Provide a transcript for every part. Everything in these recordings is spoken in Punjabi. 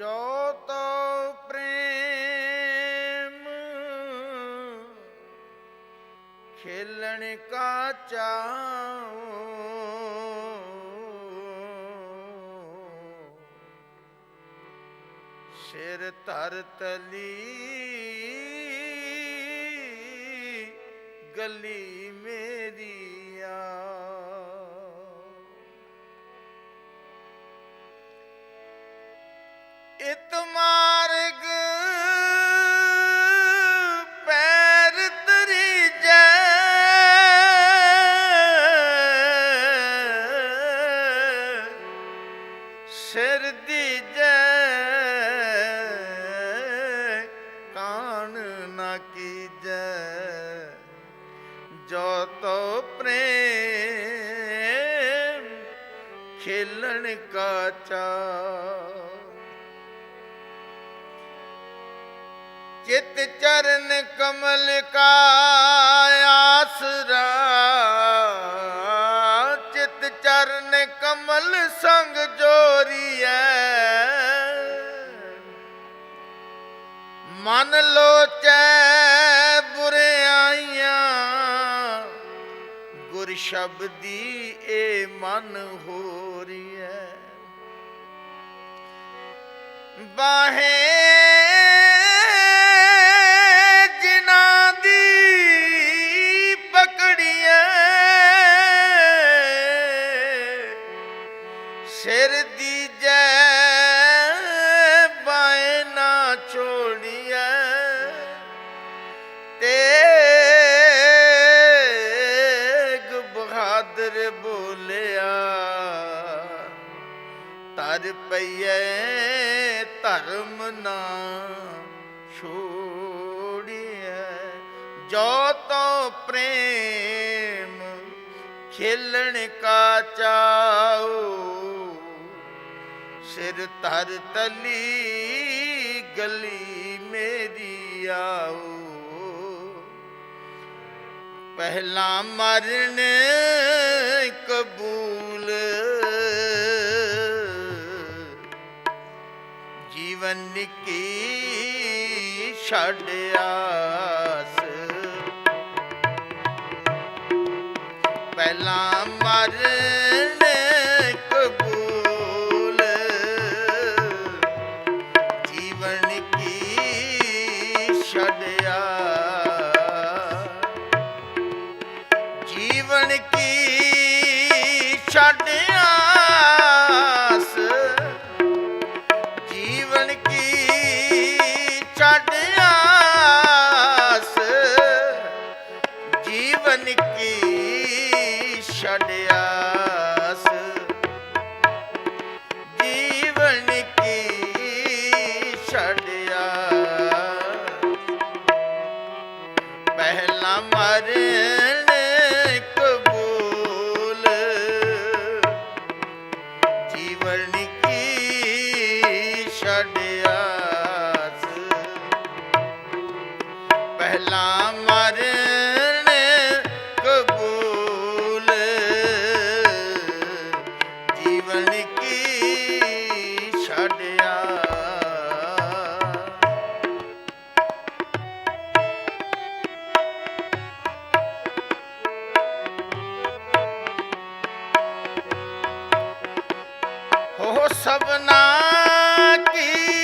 ਜੋ ਤੋ ਪ੍ਰੇਮ ਖੇਲਣ ਕਾ ਚਾਓ ਸਿਰ ਧਰ ਤਲੀ ਗਲੀ ਮੇਰੀ। ਖੇਲਣ ਕਾਚਾ। ਚਿਤ ਚਰਨ ਕਮਲ ਕਾ ਆਸਰਾ ਚਿਤ ਚਰਨ ਕਮਲ ਸੰਗ ਜੋਰੀਐ। ਮਨ ਲੋਚੈ ਬੁਰਿਆਈਆਂ, ਗੁਰ ਸ਼ਬਦੀ ਏ ਮਨ ਹੋ ਬਾਹੇ ਜਿਨ੍ਹਾਂ ਦੀ ਪਕੜੀਆਂ ਸਿਰ ਦੀ ਜੈ ਬਾਏ ਨਾ ਛੋੜੀਏ। ਤੇਗ ਬਹਾਦਰ ਬੋਲਿਆ। ਤਰ ਪਈਏ ਧਰਮ ਨਾ ਛੋੜੀਐ। ਜੋ ਤੋ ਪ੍ਰੇਮ ਖੇਲਣ ਕਾ ਚਾਓ ਸਿਰ ਧਰ ਤਲੀ ਗਲੀ ਮੇਰੀ ਆਓ ਪਹਿਲਾ ਮਰਨ ਕਬੂਲ ਜੀਵਨ ਕੀ ਛੱਡ ਆਸ। ਪਹਿਲਾ ਮਰਨ ਪਹਿਲਾ ਮਰਨ ਕਬੂਲ। ਜੀਵਨ ਕੀ ਛੱਡ ਹੋ ਸਭਨਾ ਕੀ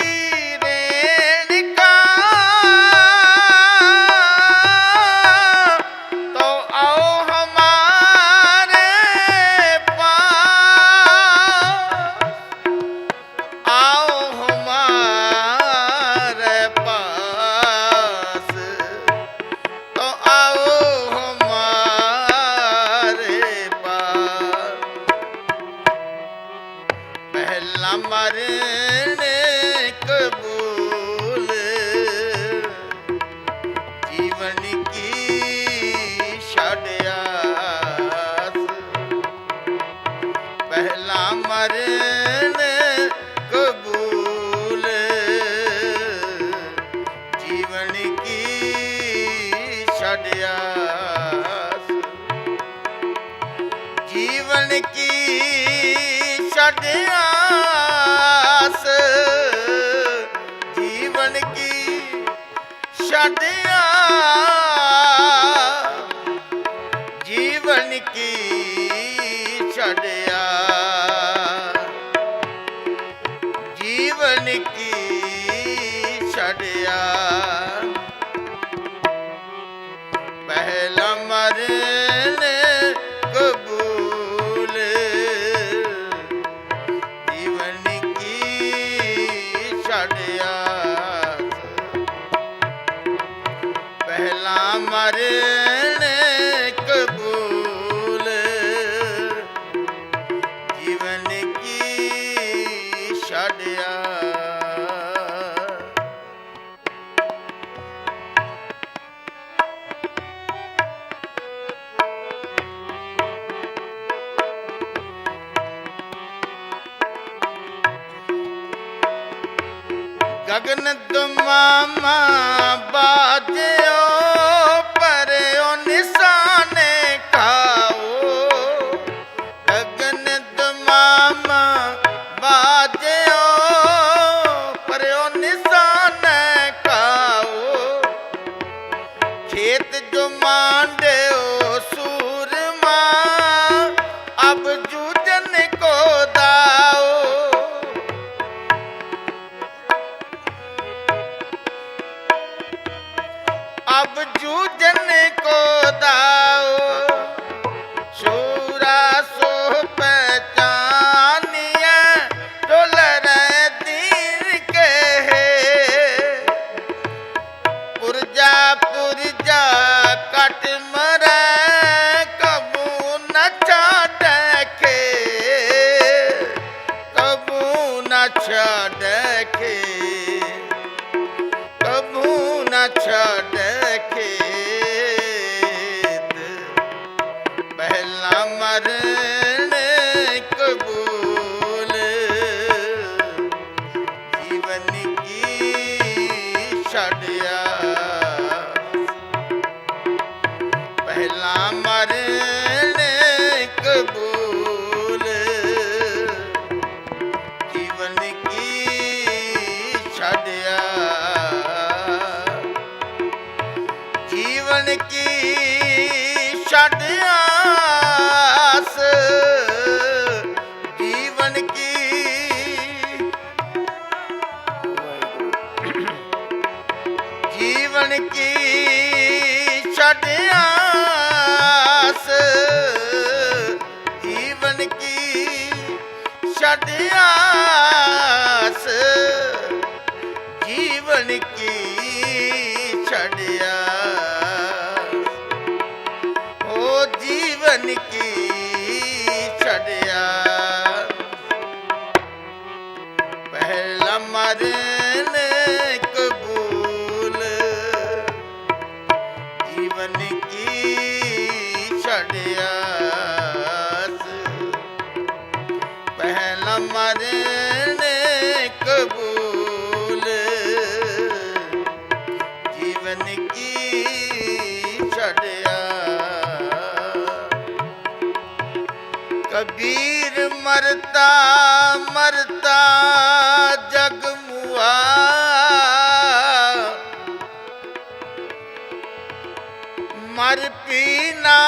ਜੀਵਨ ਕੀ ਛੱਡ ਆਸ? ਜੀਵਨ ਕੀ ਛੱਡ ਜੀਵਨ ਕੀ ਛੱਡ ਜੀਵਨ ਕੀ ਛੱਡ ਪਹਿਲਾ ਮਰਨ ਕਬੂਲ। ਜੀਵਨ ਕੀ ਛੱਡਿਆ। ਗਗਨ ਦਮਾਮਾ ਬਾਜਿਓ अब जूझन को दाओ शूरा सो पहचानिया डोलर तीर के पुरजा पुरजा कट मरा कबू न छाट के कबू न छाट के कबू न छाट ਜੀਵਨ ਕੀ ਛੱਡਿਆਸ ਜੀਵਨ ਕੀ? ਜੀਵਨ ਕੀ ਛੱਡਿਆਸ ਜੀਵਨ ਕੀ ਛੱਡਿਆਸ ਪਹਿਲਾ ਮਰਨ ਕਬੂਲ। ਜੀਵਨ ਕੀ ਛੱਡਿਆ ਪਹਿਲਾ ਮਰਨ ਕਬੂਲ। ਜੀਵਨ ਕੀ ਛੱਡਿਆ ਕਬੀਰ ਮਰਦਾ ਮਰਤਾ ਜਗ ਮੁਆ। ਮਰ ਪੀਨਾ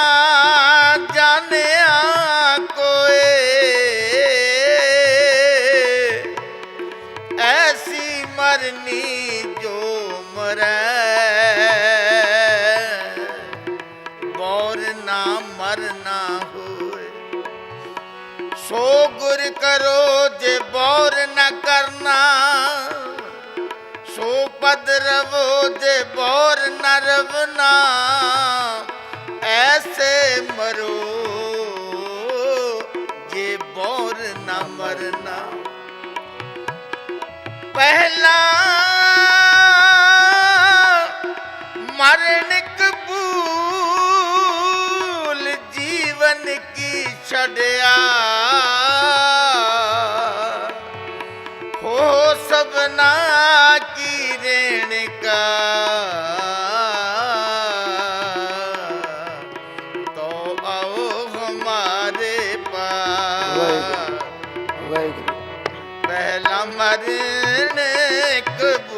ਰਵੋ ਜੇ ਬੌਰ ਐਸੇ ਮਰੋ ਜੇ ਬੌਰ ਨਾ ਮਰਨਾ ਪਹਿਲਾ ਮਰਨ ਕਬੂਲ ਜੀਵਨ ਕੀ ਛੜਿਆ ਵਾਹਿਗੁਰੂ। ਪਹਿਲਾ ਮਰਨ ਕਬੂਲ